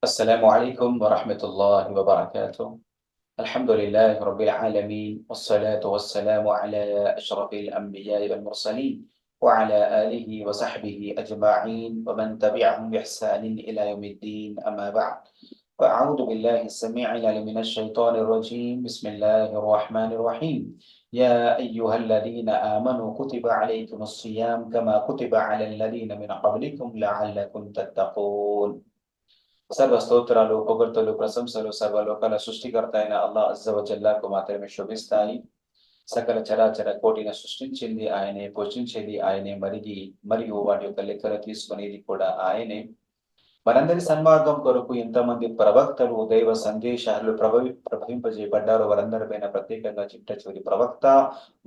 السلام عليكم ورحمة الله وبركاته. الحمد لله رب العالمين والصلاة والسلام على أشرف الأنبياء والمرسلين وعلى آله وصحبه أجمعين ومن تبعهم بإحسان إلى يوم الدين أما بعد. فأعوذ بالله السميع العليم من الشيطان الرجيم. بسم الله الرحمن الرحيم. يا أيها الذين آمنوا كتب عليكم الصيام كما كتب على الذين من قبلكم لعلكم تتقون. సర్వ స్తోత్రాలు పొగడ్తలు ప్రశంసలు సర్వ లోకాల సృష్టికర్త అయిన అల్లా అజ్జవజల్లాకు మాత్రమే శోభిస్తాయి. సకల చరాచర కోటిని సృష్టించింది ఆయనే పోషించేది ఆయనే మరిగి మరియు వాటి యొక్క లెక్కలు తీసుకునేది కూడా ఆయనే. మనందరి సన్మార్గం కొరకు ఇంతమంది ప్రవక్తలు దైవ సందేశాలు ప్రభవి ప్రభవింపజేయబడ్డారో. వారందరిపైన ప్రత్యేకంగా చిట్ట చివరి ప్రవక్త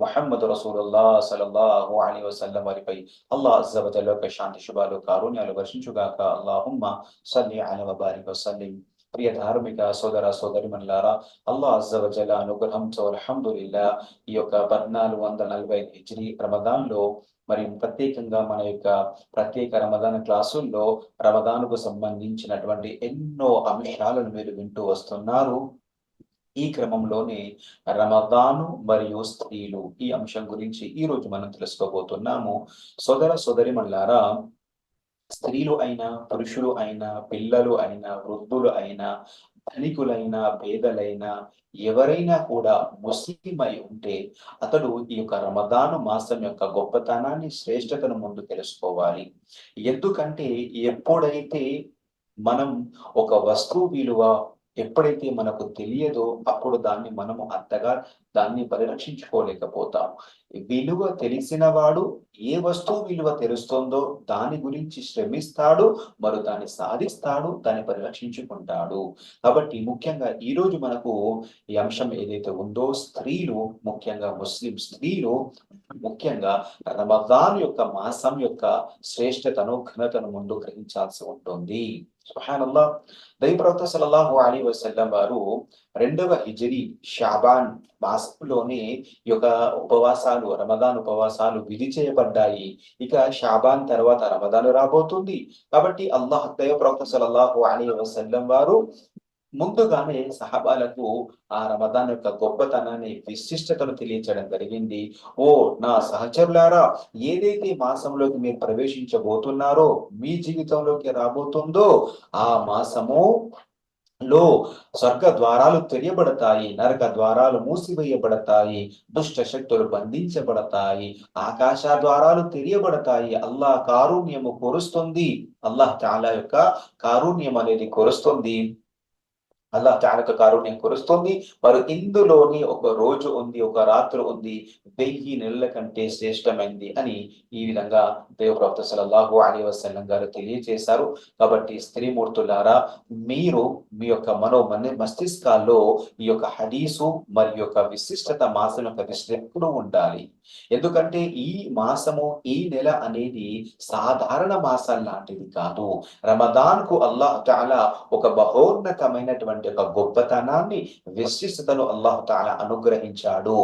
మొహమ్మద్ రసూలుల్లా సలల్లాహు అలీ వసల్లం వారిపై అల్లా అజ్జవజల్ యొక్క శాంతి శుభాలు కారుణ్యాలు వర్షించుగాక. అల్లాహుమ్మ సల్లి అల వబారి వసల్లిం. ప్రియ ధార్మిక సోదర సోదరి మనులారా అల్లా అజ్జవజల అనుగ్రహంతో అల్హమ్దుల్లా ఈ యొక్క పద్నాలుగు వందల నలభై హిజ్రీ రమదాన్లో మరియు ప్రత్యేకంగా మన యొక్క ప్రత్యేక రమదాన క్లాసుల్లో రమదానుకు సంబంధించినటువంటి ఎన్నో అంశాలను మీరు వింటూ వస్తున్నారు. ఈ క్రమంలోనే రమదాను మరియు స్త్రీలు ఈ అంశం గురించి ఈ రోజు మనం తెలుసుకోబోతున్నాము. సోదర సోదరి మల్లారా స్త్రీలు అయినా పురుషులు అయినా పిల్లలు అయినా వృద్ధులు అయినా ధనికులైనా పేదలైనా ఎవరైనా కూడా ముస్లిం అయి ఉంటే అతడు ఈ యొక్క రమదాను మాసం యొక్క గొప్పతనాన్ని శ్రేష్టతను ముందు తెలుసుకోవాలి. ఎందుకంటే ఎప్పుడైతే మనం ఒక వస్తువు విలువ ఎప్పుడైతే మనకు తెలియదో అప్పుడు దాన్ని మనము అంతగా దాన్ని పరిరక్షించుకోలేకపోతాం. విలువ తెలిసిన వాడు ఏ వస్తువు విలువ తెలుస్తుందో దాని గురించి శ్రమిస్తాడు మరి దాన్ని సాధిస్తాడు దాన్ని పరిరక్షించుకుంటాడు. కాబట్టి ముఖ్యంగా ఈ రోజు మనకు ఈ అంశం ఏదైతే ఉందో స్త్రీలు ముఖ్యంగా ముస్లిం స్త్రీలు ముఖ్యంగా రమదాన్ యొక్క మాసం యొక్క శ్రేష్టతను ఘనతను ముందు గ్రహించాల్సి ఉంటుంది. సుహానల్లా దైవప్రవక్త సల్లల్లాహు అలీ వసల్లం వారు రెండవ హిజరి షాబాన్ మాసంలోనే ఈ యొక్క ఉపవాసాలు రమదాన్ ఉపవాసాలు విధి చేయబడ్డాయి ఇక షాబాన్ తర్వాత రమదాను రాబోతుంది. కాబట్టి అల్లాహ్ దైవప్రవక్త సల్లల్లాహు అలీ వసల్లం వారు ముందుగానే సహబాలకు ఆ రమదాన్ యొక్క గొప్పతనాన్ని విశిష్టతను తెలియచేయడం జరిగింది. ఓ నా సహచరులారా ఏదైతే మాసంలోకి మీరు ప్రవేశించబోతున్నారో మీ జీవితంలోకి రాబోతుందో ఆ మాసము లో స్వర్గ ద్వారాలు తెరియబడతాయి నరక ద్వారాలు మూసివేయబడతాయి దుష్ట శక్తులు బంధించబడతాయి ఆకాశ ద్వారాలు తెరియబడతాయి. అల్లాహ్ కారుణ్యము కురుస్తుంది. అల్లాహ్ చాలా యొక్క కారుణ్యం అనేది కురుస్తుంది. అల్లా చాలక కారుణ్యం కురుస్తుంది. మరి ఇందులోని ఒక రోజు ఉంది ఒక రాత్రి ఉంది వెయ్యి నెలల కంటే శ్రేష్టమైంది అని ఈ విధంగా దేవప్రవక్త సలల్లాహు అలీ వసల్లం గారు తెలియజేశారు. కాబట్టి స్త్రీమూర్తులారా మీరు మీ యొక్క మనో మన మస్తిష్కాల్లో ఈ యొక్క హదీసు మరి యొక్క విశిష్టత మాసం యొక్క విశ్లేషణ ఉండాలి. ఎందుకంటే ఈ మాసము ఈ నెల అనేది సాధారణ మాసం లాంటిది కాదు. రమదాన్కు అల్లాహ్ చాలా ఒక బహోన్నతమైనటువంటి యొక్క గొప్పతనాన్ని విశిష్టతను అల్లాహ్ తాలా అనుగ్రహించాడు.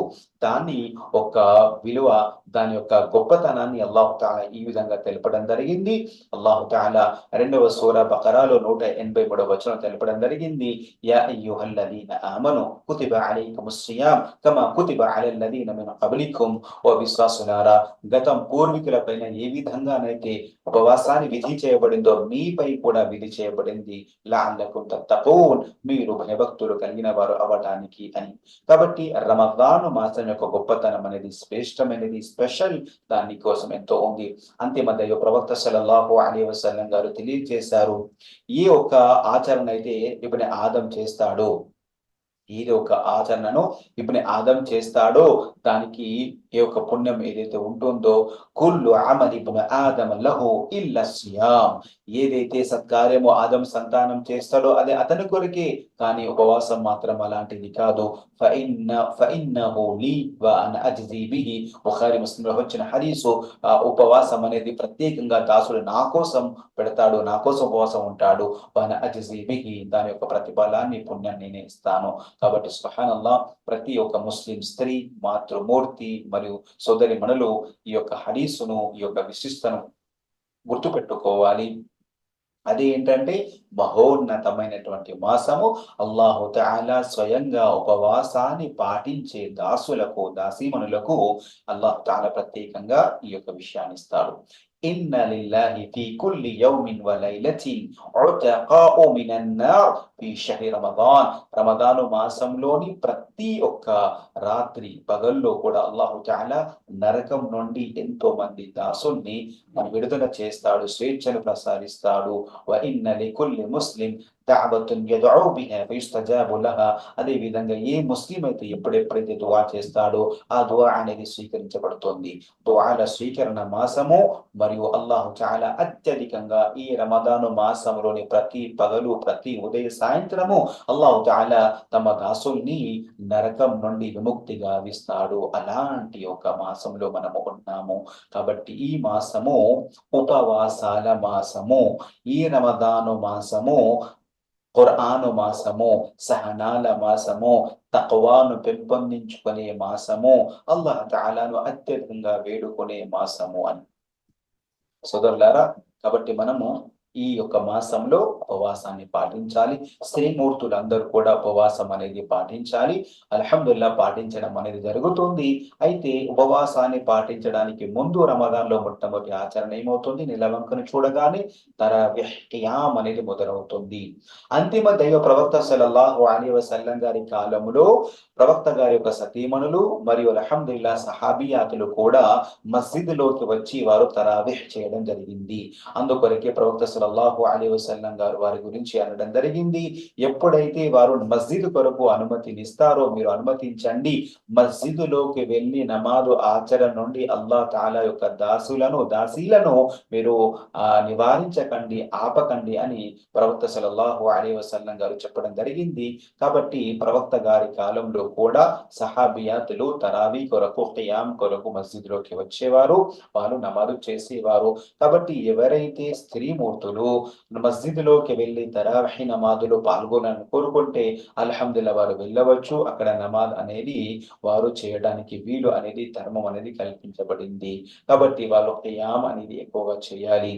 దాన్ని ఒక విలువ దాని యొక్క గొప్పతనాన్ని అల్లాహు ఈ విధంగా తెలపడం జరిగింది. అల్లాహు తాలా రెండవ సూర బకరాలో నూట ఎనభై మూడవ వచనం తెలపడం జరిగింది. యా అయ్యుహల్లదీన ఆమను కుతిబ కుతిబ అలల్లదీన మిన కబలికుం ఓ విశ్వాసులారా గతం పూర్వీకుల పైన ఏ విధంగానైతే ఉపవాసాన్ని విధి చేయబడిందో మీపై కూడా విధి చేయబడింది. లాల్లకుం తత్తకూన్ మీరు భయభక్తులు కలిగిన వారు అవటానికి అని. కాబట్టి రమదాను మాసం యొక్క గొప్పతనం అనేది శ్రేష్టమైనది స్పెషల్ దాని కోసం ఎంతో ఉంది. అంతిమ దైవ ప్రవక్త సలల్లాహు అలీ వసల్లం గారు తెలియజేశారు ఈ ఒక ఆచరణ అయితే ఇప్పుడు ఆదం చేస్తాడో. ఇది ఒక ఆచరణను ఇప్పుడు ఆదం చేస్తాడో. దానికి ఈ యొక్క పుణ్యం ఏదైతే ఉంటుందో కుల్లు అమలి ఆదమ లహు ఇల్లస్యాం ఏదైతే సత్కార్యము ఆదం సంతానం చేస్తాడో అదే అతని కొరికే కానీ ఉపవాసం మాత్రం అలాంటిది కాదు. బుఖారి ముస్లింలో వచ్చిన హరీసు ఆ ఉపవాసం అనేది ప్రత్యేకంగా దాసుడు నా కోసం పెడతాడు నా కోసం ఉపవాసం ఉంటాడు. వన అజజీబిహి దాని యొక్క ప్రతిఫలాన్ని పుణ్యాన్ని నేను ఇస్తాను. కాబట్టి సుహానల్లా ప్రతి ఒక్క ముస్లిం స్త్రీ మాతృమూర్తి మరియు సోదరి మనలు ఈ యొక్క హరీసును ఈ యొక్క విశిష్టను గుర్తుపెట్టుకోవాలి. అది ఏంటంటే మహోన్నతమైనటువంటి మాసము. అల్లాహు తాలా స్వయంగా ఉపవాసాన్ని పాటించే దాసులకు దాసీమనులకు అల్లాహ్ తాల ప్రత్యేకంగా ఈ యొక్క విషయాన్ని ఇస్తాడు. ఇన్న لله في కుల్లి యౌమిన్ వ عتقاء من النار في شهر رمضان రమదాన్. మాసంలోని ప్రతి ఒక్క రాత్రి పగల్లో కూడా అల్లాహు తాలా నరకం నుండి ఎంతో మంది దాసుల్ని విడుదల చేస్తాడు స్వేచ్ఛను ప్రసారిస్తాడు వ ఇన్న లికుల్లి ముస్లిం దావతున్ యదఉ బిహా ఫయస్తజాబు లహా. అదే విధంగా ఏ ముస్లిం అయితే ఎప్పుడెప్పుడైతే దువా చేస్తాడో ఆ దువా అనేది స్వీకరించబడుతుంది. దువాల స్వీకరణ మాసము మరియు అల్లాహు చాలా అత్యధికంగా ఈ రమదాను మాసంలోని ప్రతి పగలు ప్రతి ఉదయ సాయంత్రము అల్లాహు చాలా తమ దాసుల్ని నరకం నుండి విముక్తి గావిస్తాడు అలాంటి ఒక మాసంలో మనము ఉన్నాము. కాబట్టి ఈ మాసము ఉపవాసాల మాసము ఈ రమదాను మాసము ఖురాను మాసము సహనాల మాసము తక్వాను పెంపొందించుకునే మాసము అల్లాహ్ తాలాను అత్యధికంగా వేడుకునే మాసము అని సోదరులారా కాబట్టి మనము ఈ యొక్క మాసంలో ఉపవాసాన్ని పాటించాలి. స్త్రీమూర్తులందరూ కూడా ఉపవాసం అనేది పాటించాలి. అల్హమ్దుల్లా పాటించడం అనేది జరుగుతుంది. అయితే ఉపవాసాన్ని పాటించడానికి ముందు రమదాన్లో మొట్టమొదటి ఆచరణ ఏమవుతుంది? నిలవంకను చూడగానే తరవిహ్యాం అనేది మొదలవుతుంది. అంతిమ దైవ ప్రవక్త సలల్లాహు అలీ వసల్లం గారి కాలంలో ప్రవక్త గారి యొక్క సతీమణులు మరియు అల్హమ్దుల్లా సహాబియాతులు కూడా మస్జిద్లోకి వచ్చి వారు తరావిహ్ చేయడం జరిగింది. అందుకొరకే ప్రవక్త సలల్లాహు అలీ వసల్లం గారు వారి గురించి అనడం జరిగింది. ఎప్పుడైతే వారు మస్జిద్ కొరకు అనుమతినిస్తారో మీరు అనుమతించండి. మస్జిదులోకి వెళ్ళి నమాజు ఆచరణ నుండి అల్లాహ్ తాలా యొక్క దాసులను దాసీలను మీరు ఆ నివారించకండి ఆపకండి అని ప్రవక్త సలల్లాహు అలీ వసల్లం గారు చెప్పడం జరిగింది. కాబట్టి ప్రవక్త గారి కాలంలో కూడా సహాబియాతులు తరావీ కొరకు ఖియాం కొరకు మస్జిద్లోకి వచ్చేవారు. వారు నమాజు చేసేవారు. కాబట్టి ఎవరైతే స్త్రీమూర్తులు మస్జిద్లోకి వెళ్ళి తరావహి నమాజులో పాల్గొనాలని కోరుకుంటే అల్హమ్దుల్లా వారు వెళ్ళవచ్చు. అక్కడ నమాజ్ అనేది వారు చేయడానికి వీలు అనేది ధర్మం అనేది కల్పించబడింది. కాబట్టి వాళ్ళు యామ్ అనేది ఎక్కువగా చేయాలి.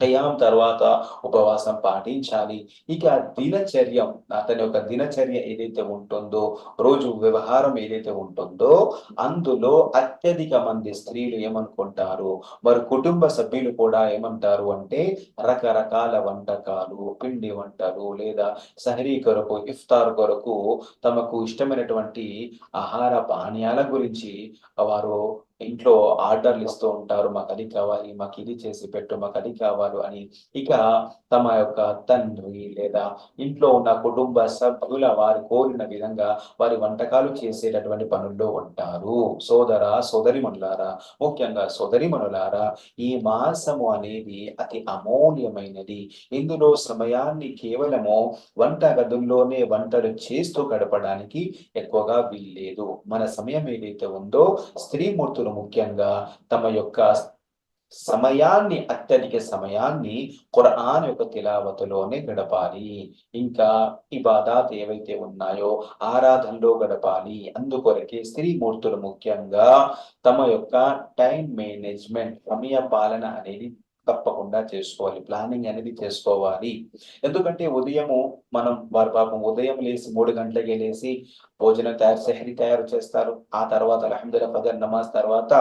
ఖయాం తర్వాత ఉపవాసం పాటించాలి. ఇక దినచర్యం అతని యొక్క దినచర్య ఏదైతే ఉంటుందో రోజు వ్యవహారం ఏదైతే ఉంటుందో అందులో అత్యధిక మంది స్త్రీలు ఏమనుకుంటారు? మరి కుటుంబ సభ్యులు కూడా ఏమంటారు అంటే రకరకాల వంటకాలు పిండి వంటలు లేదా సహరీ కొరకు ఇఫ్తార్ కొరకు తమకు ఇష్టమైనటువంటి ఆహార పానీయాల గురించి వారు ఇంట్లో ఆర్డర్లు ఇస్తూ ఉంటారు మాకు అది కావాలి మాకు ఇది చేసి పెట్టు మాకు అది కావాలి అని. ఇక తమ యొక్క తండ్రి లేదా ఇంట్లో ఉన్న కుటుంబ సభ్యుల వారు కోరిన విధంగా వారి వంటకాలు చేసేటటువంటి పనుల్లో ఉంటారు. సోదర సోదరిమణులారా ముఖ్యంగా సోదరిమణులారా ఈ మాసము అనేది అతి అమూల్యమైనది. ఇందులో సమయాన్ని కేవలము వంట గదుల్లోనే వంటలు చేస్తూ గడపడానికి ఎక్కువగా వీల్లేదు. మన సమయం ఏదైతే ఉందో స్త్రీమూర్తులు ముఖ్యంగా తమ యొక్క సమయాన్ని అత్యధిక సమయాన్ని ఖురాన్ యొక్క తిలావతలోనే గడపాలి. ఇంకా ఇబాదాత్ ఏవైతే ఉన్నాయో ఆరాధనలో గడపాలి. అందుకొరకే స్త్రీమూర్తులు ముఖ్యంగా తమ యొక్క టైం మేనేజ్మెంట్ సమయ పాలన అనేది తప్పకుండా చేసుకోవాలి. ప్లానింగ్ అనేది చేసుకోవాలి. ఎందుకంటే ఉదయము మనం వారి పాపం ఉదయం లేసి మూడు గంటలకి లేసి భోజనం తయారు సెహరి తయారు చేస్తారు. ఆ తర్వాత అలహమ్దుల్లా ఫజర్ నమాజ్ తర్వాత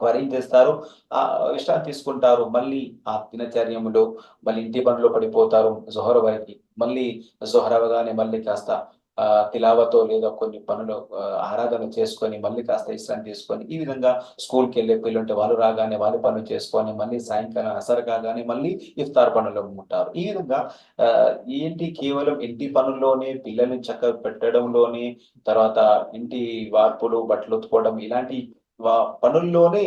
వారు ఏం చేస్తారు. ఆ విశ్రాంతి తీసుకుంటారు. మళ్ళీ ఆ దినచర్యములో మళ్ళీ ఇంటి పనులు పడిపోతారు. జొహర వారికి మళ్ళీ జొహర అవగానే మళ్ళీ కాస్త తిలావతో లేదా కొన్ని పనులు ఆరాధన చేసుకొని మళ్ళీ కాస్త విశ్రాంతి తీసుకొని ఈ విధంగా స్కూల్కి వెళ్ళే పిల్లలుంటే వాళ్ళు రాగానే వాళ్ళు పనులు చేసుకొని మళ్ళీ సాయంకాలం అసరు కాగానే మళ్ళీ ఇఫ్తార్ పనులు ఉంటారు. ఈ విధంగా ఏంటి కేవలం ఇంటి పనుల్లోనే పిల్లల్ని చక్కగా పెట్టడంలోనే తర్వాత ఇంటి వార్పులు బట్టలు ఉతుకోవడం ఇలాంటి పనుల్లోనే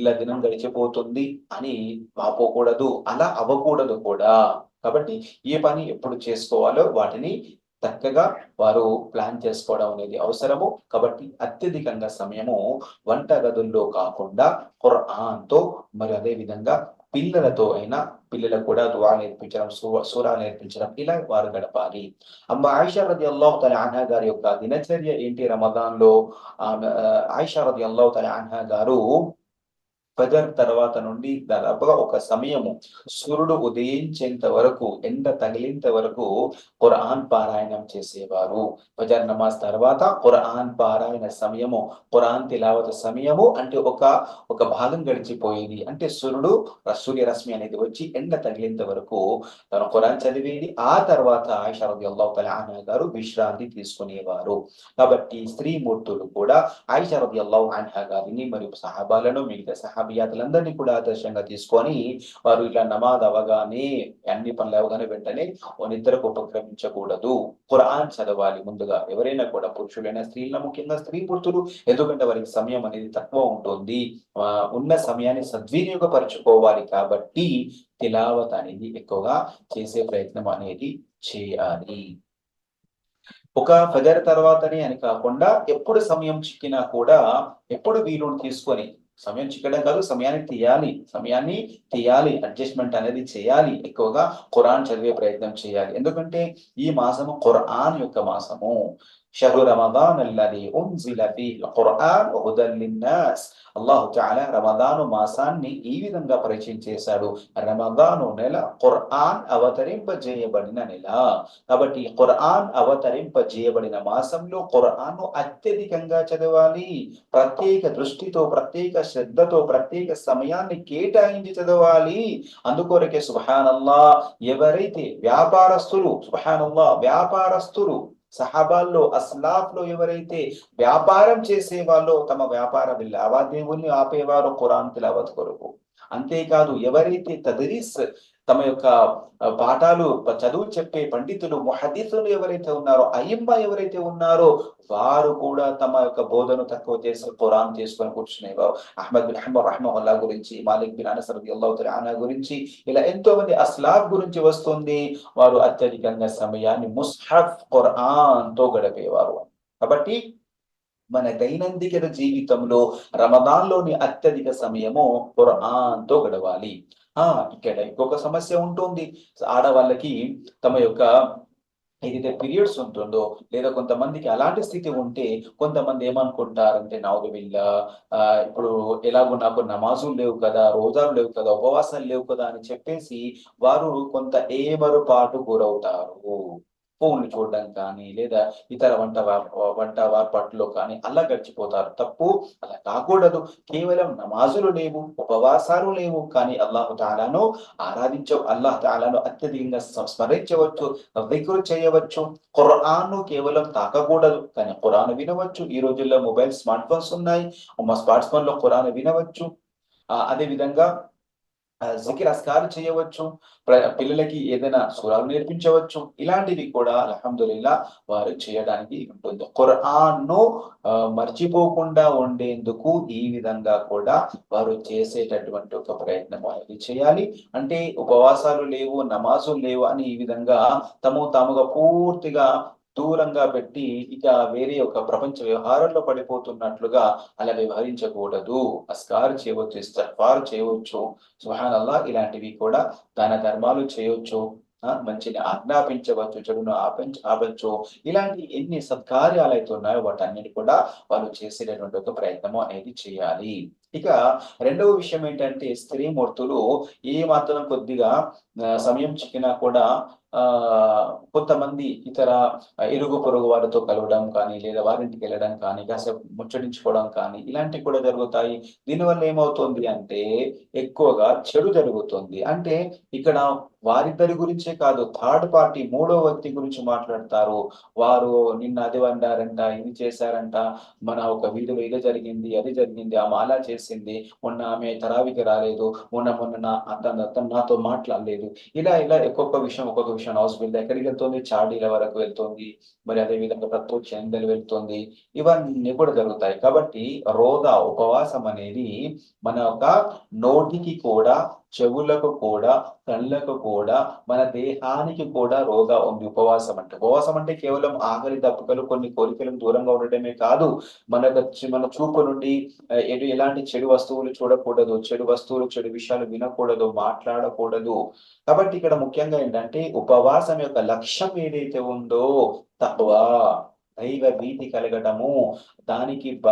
ఇలా దినం గడిచిపోతుంది అని వాపోకూడదు. అలా అవ్వకూడదు కూడా. కాబట్టి ఏ పని ఎప్పుడు చేసుకోవాలో వాటిని చక్కగా వారు ప్లాన్ చేసుకోవడం అనేది అవసరము. కాబట్టి అత్యధికంగా సమయము వంట గదుల్లో కాకుండా ఖురాన్తో మరి అదే విధంగా పిల్లలతో అయినా పిల్లలకు కూడా దువా నేర్పించడం సూరా నేర్పించడం ఇలా వారు గడపాలి. అమ్మ ఆయిషా రది అల్లాహ్ తల అన్హా గారి యొక్క దినచర్య ఏంటి? రమదాన్లో ఆయిషా రది అల్లాహ్ తల అన్హా గారు ఫజర్ తర్వాత నుండి దాదాపుగా ఒక సమయము సూర్యుడు ఉదయించేంత వరకు ఎండ తగిలేంత వరకు ఖురాన్ పారాయణం చేసేవారు. ఫజర్ నమాజ్ తర్వాత ఖురాన్ పారాయణ సమయము ఖురాన్ తిలావత సమయము అంటే ఒక ఒక భాగం గడిచిపోయేది. అంటే సూర్యుడు సూర్య రశ్మి అనేది వచ్చి ఎండ తగిలేంత వరకు తను ఖురాన్ చదివేది. ఆ తర్వాత ఆయిషా రదియల్లాహు తఆలా గారు విశ్రాంతి తీసుకునేవారు. కాబట్టి స్త్రీ మూర్తులు కూడా ఆయిషా రదియల్లాహు అన్హా గారిని మరియు సహాబాలను మిగతా సహాబియాతులందరినీ కూడా ఆదర్శంగా తీసుకొని వారు ఇట్లా నమాజ్ అవగానే అన్ని పనులు అవగానే వెంటనే నిద్రకు ఉపక్రమించకూడదు. ఖురాన్ చదవాలి ముందుగా. ఎవరైనా కూడా పురుషులైనా స్త్రీల ముఖ్యంగా స్త్రీ పురుషులు ఎందుకంటే వారికి సమయం అనేది తక్కువ ఉంటుంది. ఉన్న సమయాన్ని సద్వినియోగపరచుకోవాలి కాబట్టి తిలావత్ అనేది ఎక్కువగా చేసే ప్రయత్నం అనేది చేయాలి. ఒక ఫజర్ తర్వాతనే అని కాకుండా ఎప్పుడు సమయం చిక్కినా కూడా ఎప్పుడు వీలుని తీసుకొని సమయం చిక్కడం కాదు సమయాన్ని తీయాలి. సమయాన్ని తీయాలి. అడ్జస్ట్మెంట్ అనేది చేయాలి. ఎక్కువగా ఖురాన్ చదివే ప్రయత్నం చేయాలి. ఎందుకంటే ఈ మాసము ఖురాన్ యొక్క మాసము. షహు రమదాన్ అల్లది ఉన్జిల ఫీల్ ఖురాన్ హుదల్ లిన్నాస్ అల్లాహు తఆలా రమదాను మాసాన్ని ఈ విధంగా పరిచయం చేశాడు రమదాను నెల ఖురాన్ అవతరింపజేయబడిన నెల కాబట్టి ఖురాన్ అవతరింపజేయబడిన మాసంలో ఖురాన్ అత్యధికంగా చదవాలి ప్రత్యేక దృష్టితో ప్రత్యేక శ్రద్ధతో ప్రత్యేక సమయాన్ని కేటాయించి చదవాలి అందుకొరకే సుబహానల్లా ఎవరైతే వ్యాపారస్తులు సుబహానల్లా వ్యాపారస్తులు సహాబాల్లో అస్లాఫ్లో ఎవరైతే వ్యాపారం చేసే వాళ్ళు తమ వ్యాపార లావాదేవీల్ని ఆపేవారో ఖురాన్ తిలావత్ కొరకు. అంతేకాదు ఎవరైతే తదరీస్ తమ యొక్క పాఠాలు చదువు చెప్పే పండితులు ముహదీసులు ఎవరైతే ఉన్నారో అయ్యమ్మ ఎవరైతే ఉన్నారో వారు కూడా తమ యొక్క బోధను తక్కువ చేసి పురాణం చేసుకొని కూర్చునేవారు అహ్మద్ బిన్ అహ్మద్ రహమహుల్లా గురించి మాలిక్ బిన్ అనస్ రదియల్లాహు గురించి ఇలా ఎంతో మంది అస్లాబ్ గురించి వస్తుంది. వారు అత్యధికంగా సమయాన్ని ముస్హఫ్ ఖురాన్తో గడిపేవారు. కాబట్టి మన దైనందిక జీవితంలో రమదాన్లోని అత్యధిక సమయము ఖురాన్తో గడవాలి. ఆ ఇక్కడ ఇంకొక సమస్య ఉంటుంది. ఆడవాళ్ళకి తమ యొక్క ఏదైతే పీరియడ్స్ ఉంటుందో లేదా కొంతమందికి అలాంటి స్థితి ఉంటే కొంతమంది ఏమనుకుంటారంటే నాకు బిల్ల ఇప్పుడు ఎలాగో నాకు నమాజులు లేవు కదా రోజాలు లేవు కదా ఉపవాసాలు లేవు కదా అని చెప్పేసి వారు కొంత ఏమరుపాటు గురవుతారు. ఫోన్లు చూడడం కానీ లేదా ఇతర వంట వంట వార్పాట్లో కానీ అలా గడిచిపోతారు. తప్పు అలా కాకూడదు. కేవలం నమాజులు లేవు ఉపవాసాలు లేవు కానీ అల్లాహు తాలాను ఆరాధించ అల్లాహ్ తాలాను అత్యధికంగా స్మరించవచ్చు దిక్రు చేయవచ్చు. ఖురాన్ను కేవలం తాకకూడదు కానీ ఖురాన్ వినవచ్చు. ఈ రోజుల్లో మొబైల్ స్మార్ట్ ఫోన్స్ ఉన్నాయి. మా స్మార్ట్ ఫోన్లో ఖురాన్ వినవచ్చు. అదే విధంగా జికిర్ అస్కారు చేయవచ్చు ప్ర- పిల్లలకి ఏదైనా సురాలు నేర్పించవచ్చు. ఇలాంటివి కూడా అలహమ్దుల్లా వారు చేయడానికి ఉంటుంది. ఖురాన్ను మర్చిపోకుండా ఉండేందుకు ఈ విధంగా కూడా వారు చేసేటటువంటి ఒక ప్రయత్నం అనేది చేయాలి. అంటే ఉపవాసాలు లేవు నమాజులు లేవు అని ఈ విధంగా తము తాముగా పూర్తిగా దూరంగా పెట్టి ఇక వేరే ఒక ప్రపంచ వ్యవహారంలో పడిపోతున్నట్లుగా అలా వ్యవహరించకూడదు. అస్కారు చేయవచ్చు ఇస్తఫార్ చేయవచ్చు. సుహాన్ అల్లా ఇలాంటివి కూడా దాన ధర్మాలు చేయొచ్చు. మంచిని ఆజ్ఞాపించవచ్చు చెడును ఆపించ ఆపచ్చు. ఇలాంటి ఎన్ని సత్కార్యాలు అయితే ఉన్నాయో వాటన్నిటి కూడా వాళ్ళు చేసేటటువంటి ఒక ప్రయత్నము అనేది చేయాలి. ఇక రెండవ విషయం ఏంటంటే స్త్రీ మూర్తులు ఏ మాత్రం కొద్దిగా సమయం చిక్కినా కూడా ఆ కొంతమంది ఇతర ఇరుగు పొరుగు వారితో కలవడం కానీ లేదా వారింటికి వెళ్ళడం కానీ కాసేపు ముచ్చటించుకోవడం కానీ ఇలాంటివి కూడా జరుగుతాయి. దీనివల్ల ఏమవుతుంది అంటే ఎక్కువగా చెడు జరుగుతుంది. అంటే ఇక్కడ వారిద్దరి గురించే కాదు థర్డ్ పార్టీ మూడో వ్యక్తి గురించి మాట్లాడతారు. వారు నిన్న అది వండారంట ఇది చేశారంట మన ఒక వీధిలో ఇది జరిగింది అది జరిగింది ఆ మాలా చేసి చేసింది. మొన్న ఆమె తరావికి రాలేదు. మొన్న మొన్న నా అతను అతను నాతో మాట్లాడలేదు. ఇలా ఇలా ఒక్కొక్క విషయం ఒక్కొక్క విషయం హాస్పిటల్ ఎక్కడికి వెళ్తుంది? చాడీల వరకు వెళ్తుంది. మరి అదే విధంగా ప్రత్యక్ష ఎందలు వెళ్తుంది. ఇవన్నీ కూడా జరుగుతాయి. కాబట్టి రోగ ఉపవాసం అనేది మన యొక్క నోటికి కూడా చెవులకు కూడా కళ్ళకు కూడా మన దేహానికి కూడా రోగా ఉంది. ఉపవాసం అంటే. ఉపవాసం అంటే కేవలం ఆకలి దప్పుకలు కొన్ని కోరికలకు దూరంగా ఉండటమే కాదు. మన మన చూపు నుండి ఎటు ఎలాంటి చెడు వస్తువులు చూడకూడదు చెడు వస్తువులు చెడు విషయాలు వినకూడదు మాట్లాడకూడదు. కాబట్టి ఇక్కడ ముఖ్యంగా ఏంటంటే ఉపవాసం యొక్క లక్ష్యం ఏదైతే ఉందో తక్కువ దైవ భీతి కలగటము. దానికి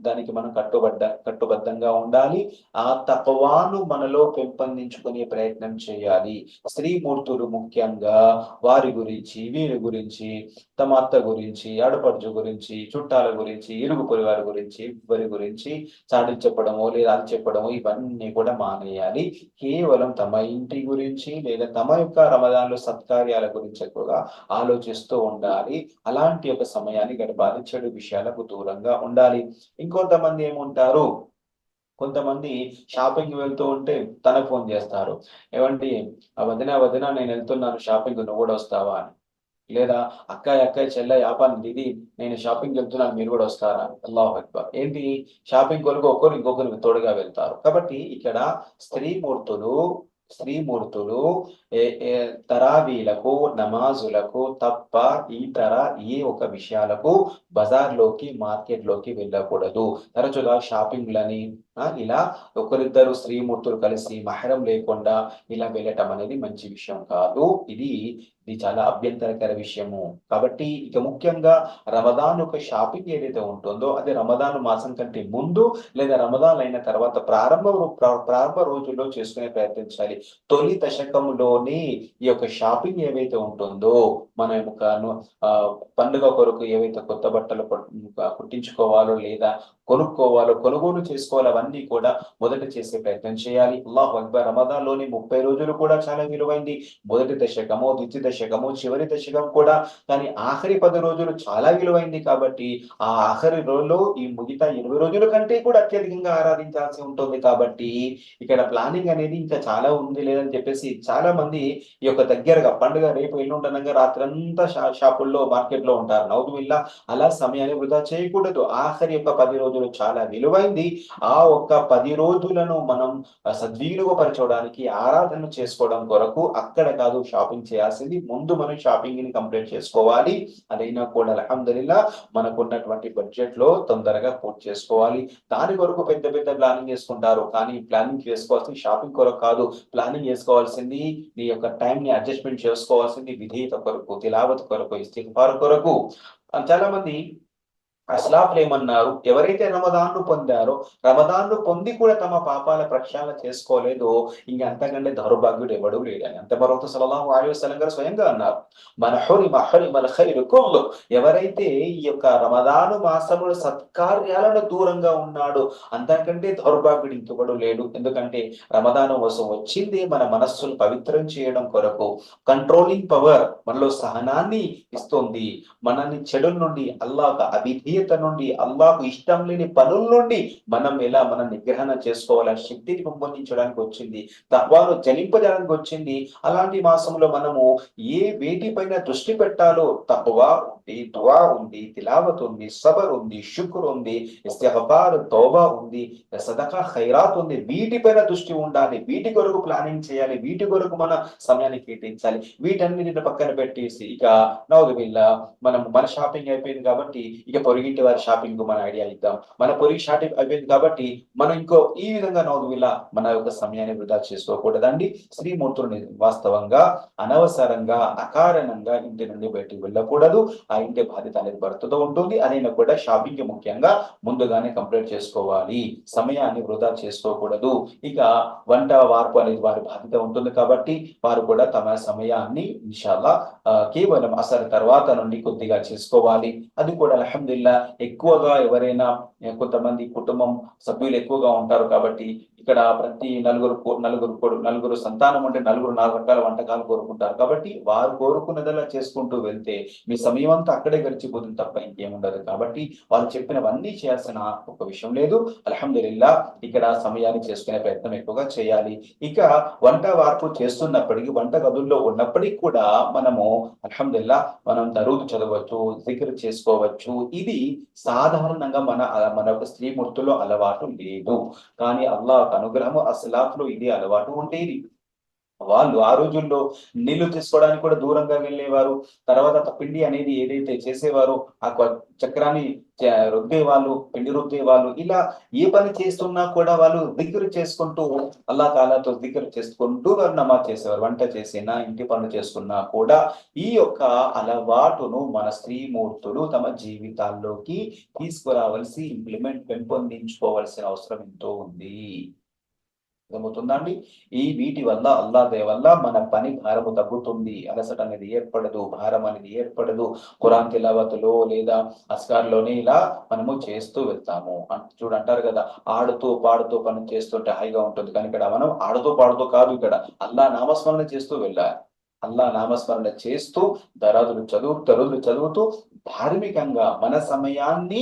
దానికి మనం కట్టుబడ్డ కట్టుబద్ధంగా ఉండాలి. ఆ తపవాను మనలో పెంపొందించుకునే ప్రయత్నం చేయాలి. స్త్రీమూర్తులు ముఖ్యంగా వారి గురించి వీరి గురించి తమ అత్త గురించి ఆడపడుచు గురించి చుట్టాల గురించి ఇరుగు పరివారి గురించి వారి గురించి చాటి చెప్పడమో లేదా అది చెప్పడము ఇవన్నీ కూడా మానేయాలి. కేవలం తమ ఇంటి గురించి లేదా తమ యొక్క రమదాన్లు సత్కార్యాల గురించి ఎక్కువగా ఆలోచిస్తూ ఉండాలి. అలాంటి ఒక సమయాన్ని గడపాలి చెడు విషయాలకు దూరంగా ఉండాలి. ఇంకొంతమంది ఏముంటారు? కొంతమంది షాపింగ్ వెళ్తూ ఉంటే తనకు ఫోన్ చేస్తారు. ఏమండి వదిన వదిన నేను వెళ్తున్నాను షాపింగ్ నువ్వు కూడా వస్తావా అని. లేదా అక్కాయి అక్కాయి చెల్ల వ్యాపారం ఇది నేను షాపింగ్ వెళ్తున్నాను మీరు కూడా వస్తారా అల్లాహ్ అక్బర్. ఏంటి? షాపింగ్ కొరకు ఒక్కరు ఇంకొకరు తోడుగా వెళ్తారు. కాబట్టి ఇక్కడ స్త్రీ మూర్తులు స్త్రీమూర్తులు తరావీలకు నమాజులకు తప్ప ఇతర ఏ ఒక విషయాలకు బజార్లోకి మార్కెట్లోకి వెళ్ళకూడదు. తరచుగా షాపింగ్లని ఇలా ఒకరిద్దరు స్త్రీమూర్తులు కలిసి మహరం లేకుండా ఇలా వెళ్ళటం అనేది మంచి విషయం కాదు. ఇది ఇది చాలా అభ్యంతరకర విషయము. కాబట్టి ఇక ముఖ్యంగా రమదాన్ యొక్క షాపింగ్ ఏదైతే ఉంటుందో అది రమదాన్ మాసం కంటే ముందు లేదా రమదాన్ అయిన తర్వాత ప్రారంభ ప్రారంభ రోజుల్లో చేసుకునే ప్రయత్నించాలి. తొలి దశకంలోని ఈ యొక్క షాపింగ్ ఏవైతే ఉంటుందో మన యొక్క పండుగ కొరకు ఏవైతే కొత్త బట్టలు కుట్టించుకోవాలో లేదా కొనుక్కోవాలో కొనుగోలు చేసుకోవాలి అవన్నీ కూడా మొదట చేసే ప్రయత్నం చేయాలి. అల్లాహ్ అక్బర్ రమదాన్లోని ముప్పై రోజులు కూడా చాలా విలువైంది. మొదటి దశకము ద్వితీయ దశకము చివరి దశకం కూడా. కానీ ఆఖరి పది రోజులు చాలా విలువైంది కాబట్టి ఆ ఆఖరి రోజులో ఈ మిగతా ఇరవై రోజుల కంటే కూడా అత్యధికంగా ఆరాధించాల్సి ఉంటుంది కాబట్టి ఇక్కడ ప్లానింగ్ అనేది ఇంకా చాలా ఉంది లేదని చెప్పేసి చాలా మంది ఈ యొక్క దగ్గరగా పండుగ రేపు ఎల్లుండనంగా రాత్రంతా షాపుల్లో మార్కెట్లో ఉంటారు. ఉంటారు ఇలా అలా సమయాన్ని వృధా చేయకూడదు. ఆఖరి యొక్క పది రోజులు చాలా విలువైంది. ఆ ఒక్క పది రోజులను మనం సద్వినియోగపరచడానికి ఆరాధన చేసుకోవడం కొరకు అక్కడ కాదు షాపింగ్ చేయాల్సింది. ముందు మనం షాపింగ్ని కంప్లీట్ చేసుకోవాలి. అదైనా కూడా అలహందుల్లా మనకు ఉన్నటువంటి బడ్జెట్లో తొందరగా పూర్తి చేసుకోవాలి. దాని కొరకు పెద్ద పెద్ద ప్లానింగ్ చేసుకుంటారు. కానీ ప్లానింగ్ చేసుకోవాల్సింది షాపింగ్ కొరకు కాదు. ప్లానింగ్ చేసుకోవాల్సింది నీ యొక్క టైం ని అడ్జస్ట్మెంట్ చేసుకోవాల్సింది విధేయత కొరకు తిలావత కొరకు ఇస్తిఫార్ కొరకు. చాలా మంది అస్లాఫ్లు ఏమన్నారు ఎవరైతే రమదాన్ను పొందారో రమదాన్ను పొంది కూడా తమ పాపాల ప్రక్షాళన చేసుకోలేదో ఇంక అంతకంటే దౌర్భాగ్యుడు ఎవడు లేడని అంత మరొక సలహా ఆయువసలం గారు స్వయంగా అన్నారు. మన మహరి మన కొల్లు. ఎవరైతే ఈ యొక్క రమదాను మాసముల సత్కార్యాలను దూరంగా ఉన్నాడో అంతకంటే దౌర్భాగ్యుడు ఇంకెవడు లేడు. ఎందుకంటే రమదాను కోసం వచ్చింది మన మనస్సును పవిత్రం చేయడం కొరకు. కంట్రోలింగ్ పవర్ మనలో సహనాన్ని ఇస్తుంది. మనల్ని చెడు నుండి అల్లాహ అభిధి విధేయత నుండి అల్లాకు ఇష్టం లేని పనుల నుండి మనం ఎలా మన నిగ్రహణ చేసుకోవాలని శక్తిని పెంపొందించడానికి వచ్చింది తహ్వాను జలింపజడానికి వచ్చింది. అలాంటి మాసంలో మనము ఏ వేటిపైన దృష్టి పెట్టాలో తప్పవా ఉంది దువా ఉంది తిలావత్ ఉంది సబర్ ఉంది శుక్ర్ ఉంది ఇస్తిహబార్ తోబా ఉంది సదకా ఖైరాత్ ఉంది. వీటిపైన దృష్టి ఉండాలి వీటి కొరకు ప్లానింగ్ చేయాలి వీటి కొరకు మన సమయాన్ని కేటాయించాలి. వీటన్నిటిని పక్కన పెట్టేసి ఇక నౌదు మనం మన షాపింగ్ అయిపోయింది కాబట్టి ఇక పొరిగి పొరిగింటి వారి షాపింగ్ మన ఐడియా ఇద్దాం. మన పొరిగి షాపింగ్ అయిపోయింది కాబట్టి మనం ఇంకో ఈ విధంగా ఇలా మన యొక్క సమయాన్ని వృధా చేసుకోకూడదండి. శ్రీమూర్తులని వాస్తవంగా అనవసరంగా అకారణంగా ఇంటి నుండి బయటికి వెళ్ళకూడదు. ఆ ఇంటి బాధ్యత అనేది భర్తతో ఉంటుంది అదైనా కూడా షాపింగ్ ముఖ్యంగా ముందుగానే కంప్లీట్ చేసుకోవాలి. సమయాన్ని వృధా చేసుకోకూడదు. ఇక వంట వార్పు అనేది వారి బాధ్యత ఉంటుంది కాబట్టి వారు కూడా తమ సమయాన్ని ఇన్షాల్లా కేవలం అసలు తర్వాత నుండి కొద్దిగా చేసుకోవాలి. అది కూడా అలహందుల్లా ఎక్కువగా ఎవరైనా కొంతమంది కుటుంబం సభ్యులు ఎక్కువగా ఉంటారు కాబట్టి ఇక్కడ ప్రతి నలుగురు నలుగురు నలుగురు సంతానం అంటే నలుగురు నాలుగు రకాల వంటకాలు కోరుకుంటారు కాబట్టి వారు కోరుకున్నదలా చేసుకుంటూ వెళ్తే మీ సమయం అంతా అక్కడే గడిచిపోతుంది తప్ప ఇంకేముండదు. కాబట్టి వాళ్ళు చెప్పినవన్నీ చేయాల్సిన ఒక విషయం లేదు. అల్హమ్దుల్లా ఇక్కడ సమయాన్ని చేసుకునే ప్రయత్నం ఎక్కువగా చేయాలి. ఇక వంట వార్పు చేస్తున్నప్పటికీ వంట గదుల్లో ఉన్నప్పటికీ కూడా మనము అల్హమ్దుల్లా మనం దరువు చదవచ్చు జిక్ర చేసుకోవచ్చు. ఇది సాధారణంగా మన మన యొక్క స్త్రీమూర్తుల్లో అలవాటు లేదు. కానీ అల్లాహ్ అనుగ్రహము అసలాఫ్లో ఇది అలవాటు ఉండేది. వాళ్ళు ఆ రోజుల్లో నీళ్ళు తీసుకోవడానికి కూడా దూరంగా వెళ్ళేవారు. తర్వాత పిండి అనేది ఏదైతే చేసేవారో ఆ చక్రాన్ని రుద్దేవాళ్ళు పిండి రుద్దేవాళ్ళు ఇలా ఏ పని చేస్తున్నా కూడా వాళ్ళు దిగురు చేసుకుంటూ అల్లా తాలాతో దిగురు చేసుకుంటూ వారు నమాజ్ చేసేవారు. వంట చేసినా ఇంటి పనులు చేసుకున్నా కూడా ఈ యొక్క అలవాటును మన స్త్రీమూర్తులు తమ జీవితాల్లోకి తీసుకురావాల్సి ఇంప్లిమెంట్ పెంపొందించుకోవాల్సిన అవసరం ఎంతో ఉంది. అర్థమవుతుందండి? ఈ వీటి వల్ల అల్లా దే వల్ల మన పని భారము తగ్గుతుంది. అలసట అనేది ఏర్పడదు భారం అనేది ఏర్పడదు. కురాంతి తిలావతులో లేదా అస్కార్లోనే ఇలా మనము చేస్తూ వెళ్తాము. చూడంటారు కదా ఆడుతూ పాడుతూ పని చేస్తుంటే హాయిగా ఉంటుంది. కానీ ఇక్కడ మనం ఆడుతూ పాడుతూ కాదు ఇక్కడ. అల్లా నామస్మరణ చేస్తూ వెళ్ళాలి. అల్లా నామస్మరణ చేస్తూ దరాదులు చదువు తరులు చదువుతూ ధార్మికంగా మన సమయాన్ని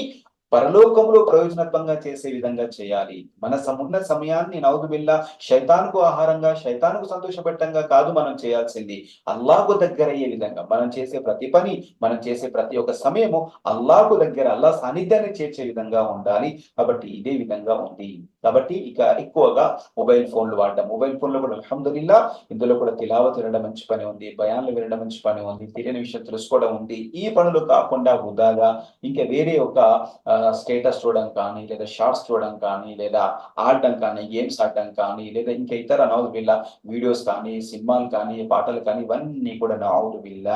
పరలోకంలో ప్రయోజనత్వంగా చేసే విధంగా చేయాలి. మన సమున్న సమయాన్ని బిల్ల శైతానుకు ఆహారంగా శైతానుకు సంతోషపెట్టంగా కాదు మనం చేయాల్సింది. అల్లాకు దగ్గర అయ్యే విధంగా మనం చేసే ప్రతి పని మనం చేసే ప్రతి ఒక్క సమయము అల్లాకు దగ్గర అల్లా సాన్నిధ్యాన్ని చేర్చే విధంగా ఉండాలి. కాబట్టి ఇదే విధంగా ఉంది. కాబట్టి ఇక ఎక్కువగా మొబైల్ ఫోన్లు వాడడం మొబైల్ ఫోన్లో కూడా అల్హమ్దుల్లా ఇందులో కూడా తిలావత్ వినడం మంచి పని ఉంది భయాన్లు వినడం మంచి పని ఉంది తెలియని విషయం తెలుసుకోవడం ఉంది. ఈ పనులు కాకుండా వృధాగా ఇంకా వేరే ఒక స్టేటస్ చూడడం కానీ లేదా షార్ట్స్ చూడడం కానీ లేదా ఆడడం కానీ గేమ్స్ ఆడడం కానీ లేదా ఇంకా ఇతర నవదు బిల్ల వీడియోస్ కానీ సినిమాలు కానీ పాటలు కానీ ఇవన్నీ కూడా నవదు బిల్ల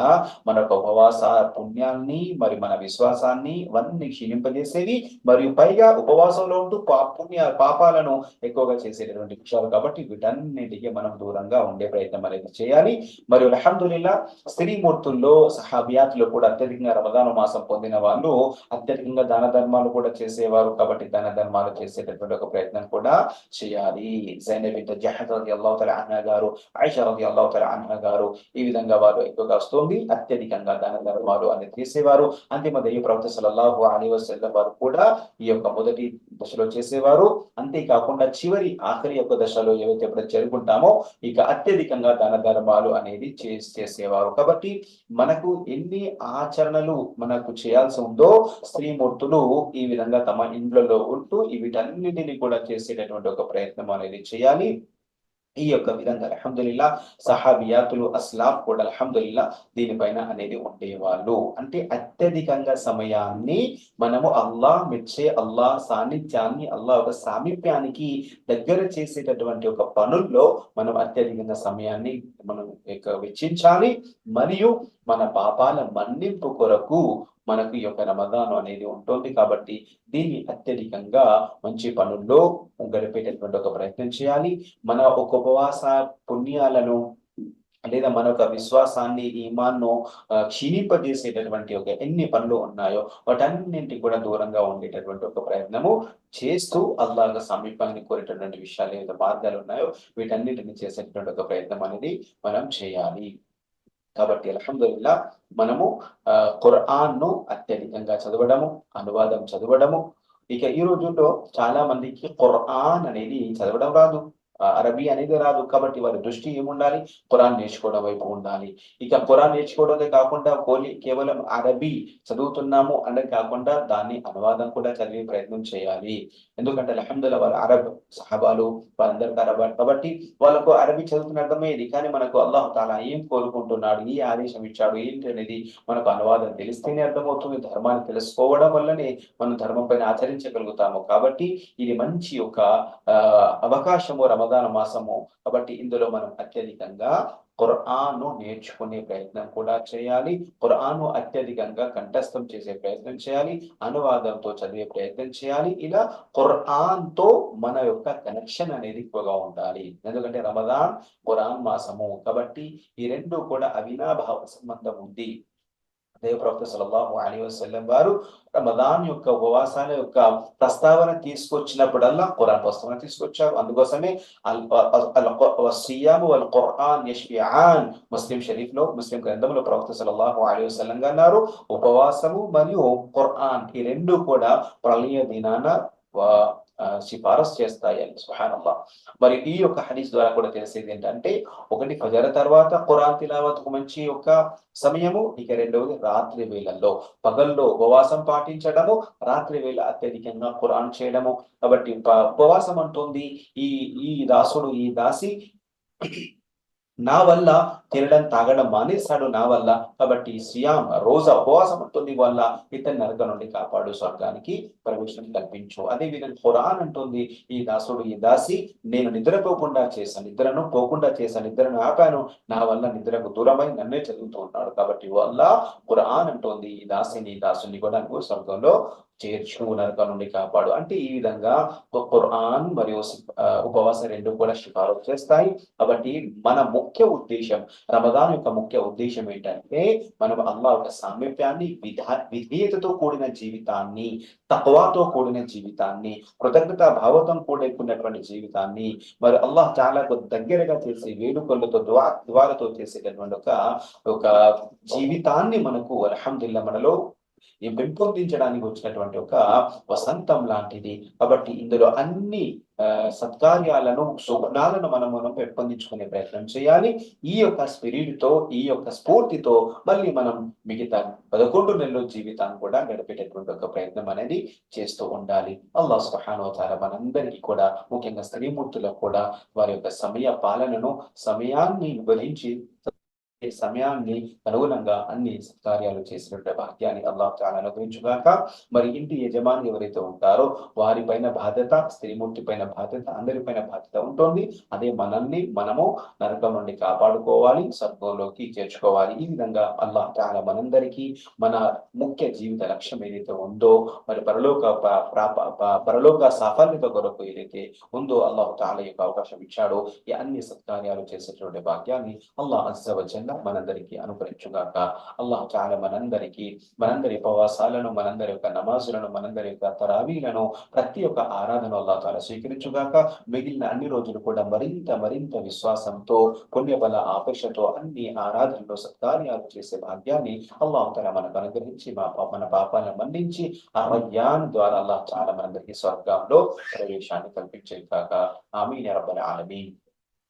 మన యొక్క ఉపవాస పుణ్యాన్ని మరి మన విశ్వాసాన్ని ఇవన్నీ క్షీణింపజేసేవి మరియు పైగా ఉపవాసంలో ఉంటూ పుణ్య పాపాలను ఎక్కువగా చేసేటటువంటి విషయాలు కాబట్టి వీటన్నిటికీ మనం దూరంగా ఉండే ప్రయత్నం అనేది చేయాలి. మరియు అలహందుల్లా స్త్రీమూర్తుల్లో సహాబియాతులు కూడా అత్యధికంగా రమదాన మాసం పొందిన వాళ్ళు అత్యధికంగా దాన ధర్మాలు కూడా చేసేవారు కాబట్టి దాన ధర్మాలు చేసేటటువంటి ఒక ప్రయత్నం కూడా చేయాలి. జైనబిన్ జహద్ రది అల్లాహతల అన్న గారు ఐషా రది అల్లాహతల అన్న గారు ఈ విధంగా వారు ఎక్కువగా వస్తుంది. అత్యధికంగా దాన ధర్మాలు అనేది చేసేవారు. అంతిమ దయ్య ప్రవక్త సల్లల్లాహు అలీ వసల్లం వారు కూడా ఈ యొక్క మొదటి దశలో చేసేవారు. అంతేకాకుండా చివరి ఆఖరి యొక్క దశలో ఏవైతే ఎప్పుడు చేరుకుంటామో ఇక అత్యధికంగా దాన ధర్మాలు అనేది చేసేవారు. కాబట్టి మనకు ఎన్ని ఆచరణలు మనకు చేయాల్సి ఉందో స్త్రీమూర్తులు ఈ విధంగా తమ ఇండ్లలో ఉంటూ వీటన్నిటిని కూడా చేసేటటువంటి ఒక ప్రయత్నం అనేది చేయాలి. ఈ యొక్క విధంగా అలహందుల్లా సహాబియాతులు అస్లాఫ్ కూడా అలహందుల్లా దీనిపైన అనేది ఉండేవాళ్ళు. అంటే అత్యధికంగా సమయాన్ని మనము అల్లా మెచ్చే అల్లా సాన్నిధ్యాన్ని అల్లా ఒక సామీప్యానికి దగ్గర చేసేటటువంటి ఒక పనుల్లో మనం అత్యధికంగా సమయాన్ని మనం వెచ్చించాలి. మరియు మన పాపాల మన్నింపు కొరకు మనకు ఈ యొక్క రమదాను అనేది ఉంటుంది కాబట్టి దీన్ని అత్యధికంగా మంచి పనుల్లో గడిపేటటువంటి ఒక ప్రయత్నం చేయాలి. మన ఒక ఉపవాస పుణ్యాలను లేదా మన యొక్క విశ్వాసాన్ని ఈమాన్ను క్షీణింపజేసేటటువంటి ఒక ఎన్ని పనులు ఉన్నాయో వాటన్నింటి కూడా దూరంగా ఉండేటటువంటి ఒక ప్రయత్నము చేస్తూ అల్లాగా సమీపాన్ని కోరేటటువంటి విషయాలు ఏదైతే మార్గాలు ఉన్నాయో వీటన్నింటిని చేసేటటువంటి ఒక ప్రయత్నం అనేది మనం చేయాలి. కాబట్టి అలహందుల్లా మనము ను అత్యధికంగా చదవడము అనువాదం చదవడము. ఇక ఈ రోజుల్లో చాలా మందికి ఖురాన్ అనేది చదవడం రాదు. అరబీ అనేది రాదు. కాబట్టి వారి దృష్టి ఏముండాలి? ఖురాన్ నేర్చుకోవడం వైపు ఉండాలి. ఇక ఖురాన్ నేర్చుకోవడమే కాకుండా కోలి కేవలం అరబీ చదువుతున్నాము అంటే కాకుండా దాన్ని అనువాదం కూడా చదివే ప్రయత్నం చేయాలి. ఎందుకంటే అలహమ్దుల్లా వాళ్ళ అరబ్ సహబాలు వాళ్ళందరికీ అరబ్ కాబట్టి వాళ్ళకు అరబీ చదువుతున్న అర్థమయ్యేది కానీ మనకు అల్లాహ్ తాలా ఏం కోరుకుంటున్నాడు? ఈ ఆదేశం ఇచ్చాడు? ఏంటి అనేది మనకు అనువాదం తెలిస్తేనే అర్థమవుతుంది. ధర్మాన్ని తెలుసుకోవడం వల్లనే మనం ధర్మం పైన ఆచరించగలుగుతాము. కాబట్టి ఇది మంచి ఒక అవకాశము రమ రమదాన మాసము. కాబట్టి ఇందులో మనం అత్యధికంగా ఖురాను నేర్చుకునే ప్రయత్నం కూడా చేయాలి. ఖురాను అత్యధికంగా కంఠస్థం చేసే ప్రయత్నం చేయాలి. అనువాదంతో చదివే ప్రయత్నం చేయాలి. ఇలా ఖురాన్తో మన యొక్క కనెక్షన్ అనేది ఎక్కువగా ఉండాలి. ఎందుకంటే రమదాన్ ఖురాన్ మాసము. కాబట్టి ఈ రెండు కూడా అవినాభావ సంబంధం ఉంది. దేవప్రవక్త సలల్లాహు అలీ వసల్లం వారు రమదాన్ యొక్క ఉపవాసాల యొక్క ప్రస్తావన తీసుకొచ్చినప్పుడల్లా ఖురాన్ ప్రస్తావన తీసుకొచ్చారు. అందుకోసమే సియాము వల్ ఖురాన్ యష్ఫియాన్ ముస్లిం షరీఫ్లో ముస్లిం గ్రంథంలో ప్రవక్త సలల్లాహు అలీ వసల్లం అన్నారు. ఉపవాసము మరియు ఖురాన్ ఈ రెండు కూడా ప్రళయ దినాన సిఫారసు చేస్తాయి అని సుహానల్లా మరి ఈ యొక్క హదీస్ ద్వారా కూడా తెలిసేది ఏంటంటే ఒకటి ఫజర తర్వాత ఖురాన్ తిలావత్కు మంచి యొక్క సమయము ఇక రెండవది రాత్రి వేళల్లో. పగల్లో ఉపవాసం పాటించడము రాత్రి వేళ అత్యధికంగా ఖురాన్ చేయడము. కాబట్టి ఉపవాసం అంటుంది ఈ ఈ దాసుడు ఈ దాసి నా వల్ల తినడం తాగడం మానేస్తాడు నా వల్ల. కాబట్టి సియాం రోజా ఉపవాసం ఉంటుంది వల్ల ఇతని నరక నుండి కాపాడు స్వర్గానికి ప్రవేశం కల్పించు. అదే విధంగా ఖురాన్ అంటుంది ఈ దాసుడు ఈ దాసి నేను నిద్రపోకుండా చేశాను నిద్రను పోకుండా చేశాను నిద్రను ఆపాను. నా వల్ల నిద్రకు దూరమై నన్నే చదువుతూ ఉన్నాడు. కాబట్టి వల్ల ఖురాన్ అంటుంది ఈ దాసిని దాసుని కూడా నువ్వు స్వర్గంలో చేర్చు నరక నుండి కాపాడు. అంటే ఈ విధంగా ఖురాన్ మరియు ఉపవాస రెండు కూడా సిఫారసు చేస్తాయి. కాబట్టి మన ముఖ్య ఉద్దేశం రమదాన్ యొక్క ముఖ్య ఉద్దేశం ఏంటంటే మనం అల్లా యొక్క సామీప్యాన్ని విధా విధేయతతో కూడిన జీవితాన్ని తక్వాతో కూడిన జీవితాన్ని కృతజ్ఞత భావతం కూడుకున్నటువంటి జీవితాన్ని మరి అల్లాహ్ చాలాకు దగ్గరగా చేసే వేడుకలతో ద్వా ద్వారతో చేసేటటువంటి ఒక ఒక జీవితాన్ని మనకు అలహమ్దుల్లా మనలో ఈ పెంపొందించడానికి వచ్చినటువంటి ఒక వసంతం లాంటిది. కాబట్టి ఇందులో అన్ని సత్కార్యాలను సుగుణాలను మనం మనం పెంపొందించుకునే ప్రయత్నం చేయాలి. ఈ యొక్క స్పిరిట్తో ఈ యొక్క స్ఫూర్తితో మళ్ళీ మనం మిగతా పదకొండు నెలల జీవితాన్ని కూడా గడిపేటటువంటి ఒక ప్రయత్నం అనేది చేస్తూ ఉండాలి. అల్లా సుహానోతార మనందరికీ కూడా ముఖ్యంగా స్త్రీమూర్తులకు కూడా వారి యొక్క సమయ పాలనను సమయాన్ని భరించి సమయాన్ని అనుగుణంగా అన్ని కార్యాలు చేసినటువంటి భాగ్యాన్ని అల్లాహ్ చాలా అనుగ్రహించుగాక. మరి ఇంటి యజమాని ఎవరైతే ఉంటారో వారిపైన బాధ్యత స్త్రీమూర్తి పైన బాధ్యత అందరిపైన బాధ్యత ఉంటుంది. అదే మనల్ని మనము నరకం నుండి కాపాడుకోవాలి స్వర్గంలోకి చేర్చుకోవాలి. ఈ విధంగా అల్లాహ్ చాలా మనందరికీ మన ముఖ్య జీవిత లక్ష్యం ఏదైతే ఉందో మరి పరలోక పరలోక సాఫల్యత కొరకు ఏదైతే ఉందో అల్లాహ్ చాలా యొక్క అవకాశం ఇచ్చాడో ఈ అన్ని సత్కార్యాలు చేసేటువంటి భాగ్యాన్ని అల్లాహ్ అజ్జవజల్ల మనందరికీ అనుగ్రహించుగాక. అల్లాహ్ తాలా మనందరికీ మనందరి ఉపవాసాలను మనందరి యొక్క నమాజులను మనందరి యొక్క తరావీలను ప్రతి ఒక్క ఆరాధన అల్లా చాలా స్వీకరించుగాక. మిగిలిన అన్ని రోజులు కూడా మరింత మరింత విశ్వాసంతో పుణ్యబల ఆపేక్షతో అన్ని ఆరాధనలు సత్కార్యాలు చేసే భాగ్యాన్ని అల్లాహ్ తాలా మనకు అనుగ్రహించి మా మన పాపాలను మన్నించి ఆ రయ్యాన్ ద్వారా అల్లాహ్ చాలా మనందరికీ స్వర్గంలో ప్రవేశాన్ని కల్పించేది కాక ఆమీన్ రబ్బల ఆలమీ